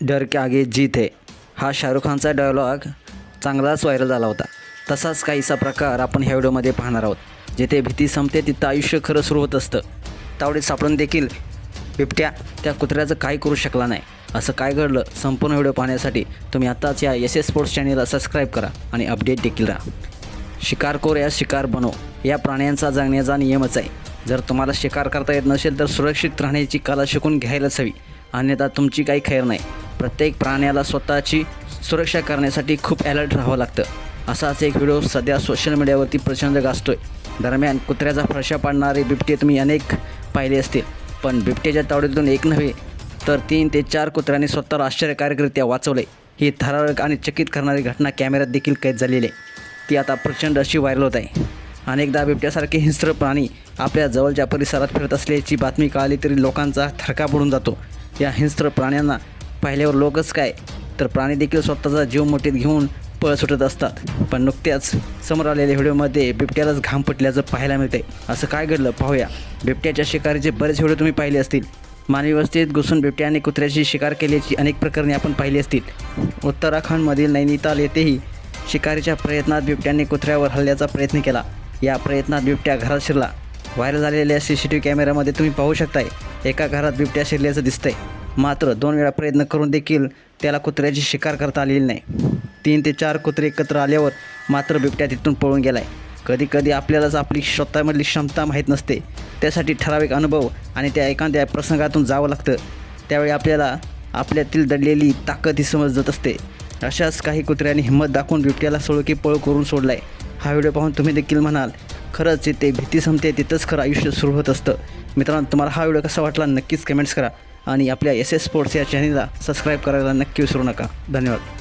डर के आगे जीत है. हा शाहरुख खानचा डायलॉग चांगलाच व्हायरल झाला होता. तसाच काहीसा प्रकार आपण ह्या व्हिडिओमध्ये पाहणार आहोत. जिथे भीती संपते तिथं आयुष्य खरं सुरू होत असतं. तावडे सापडून देखील बिबट्या त्या कुत्र्याचं काही करू शकला नाही. असं काय घडलं? संपूर्ण व्हिडिओ पाहण्यासाठी तुम्ही आत्ताच या एस एस स्पोर्ट्स चॅनेलला सबस्क्राईब करा आणि अपडेट देखील राहा. शिकारखोर या शिकार बनो. या प्राण्यांचा जगण्याचा नियमच आहे. जर तुम्हाला शिकार करता येत नसेल तर सुरक्षित राहण्याची कला शिकून घ्यायलाच हवी. अन्यथा तुमची काही खैर नाही. प्रत्येक प्राण्याला स्वतःची सुरक्षा करण्यासाठी खूप अलर्ट राहावं लागतं. असाच एक व्हिडिओ सध्या सोशल मीडियावरती प्रचंड गाजतोय. दरम्यान कुत्र्याचा फरशा पाडणारे बिबटे तुम्ही अनेक पाहिले असतील. पण बिबट्याच्या तावडीतून एक नव्हे तर तीन ते चार कुत्र्यांनी स्वतःला आश्चर्यकारकरित्या वाचवले ही थरारक आणि चकित करणारी घटना कॅमेऱ्यात देखील कैद झालेली आहे. ती आता प्रचंड अशी व्हायरल होत आहे. अनेकदा बिबट्यासारखे हिंस्र प्राणी आपल्या जवळच्या परिसरात फिरत असल्याची बातमी कळाली तरी लोकांचा थरका बुडून जातो. या हिंस्र प्राण्यांना पाहिल्यावर लोकच काय? तर प्राणी देखील स्वतःचा जीव मोठीत घेऊन पळ सुटत असतात. पण नुकत्याच समोर आलेल्या व्हिडिओमध्ये बिबट्यालाच घाम पटल्याचं पाहायला मिळते असं काय घडलं? पाहूया. बिबट्याच्या शिकारीचे बरेच व्हिडिओ तुम्ही पाहिले असतील. मानवी वस्तीत घुसून बिबट्याने कुत्र्याची शिकार केल्याची अनेक प्रकरणे आपण पाहिली असतील. उत्तराखंडमधील नैनिताल येथेही शिकारीच्या प्रयत्नात बिबट्याने कुत्र्यावर हल्ल्याचा प्रयत्न केला. या प्रयत्नात बिबट्या घरात शिरला. व्हायरल झालेल्या सी सी टी व्ही कॅमेऱ्यामध्ये तुम्ही पाहू शकताय एका घरात बिबट्या शिरल्याचं दिसतंय. मात्र दोन वेळा प्रयत्न करून देखील त्याला कुत्र्याची शिकार करता आलेली नाही. तीन ते चार कुत्रे एकत्र आल्यावर मात्र बिबट्या तिथून पळून गेलाय. कधी कधी आपल्यालाच आपली स्वतःमधली क्षमता माहीत नसते. त्यासाठी ठराविक अनुभव आणि त्या एखाद्या प्रसंगातून जावं लागतं. त्यावेळी आपल्याला आपल्यातील दडलेली ताकद ही समजत असते. अशाच काही कुत्र्यांनी हिंमत दाखवून बिबट्याला सोळकी पळ करून सोडलाय. हा व्हिडिओ पाहून तुम्ही देखील म्हणाल खरंच जिथे भीती संपते तिथंच खरं आयुष्य सुरू होत असतं. मित्रांनो तुम्हाला हा व्हिडिओ कसा वाटला नक्कीच कमेंट्स करा. आणि आपल्या एस एस स्पोर्ट्स या चॅनलला सबस्क्राईब करायला नक्की विसरू नका. धन्यवाद.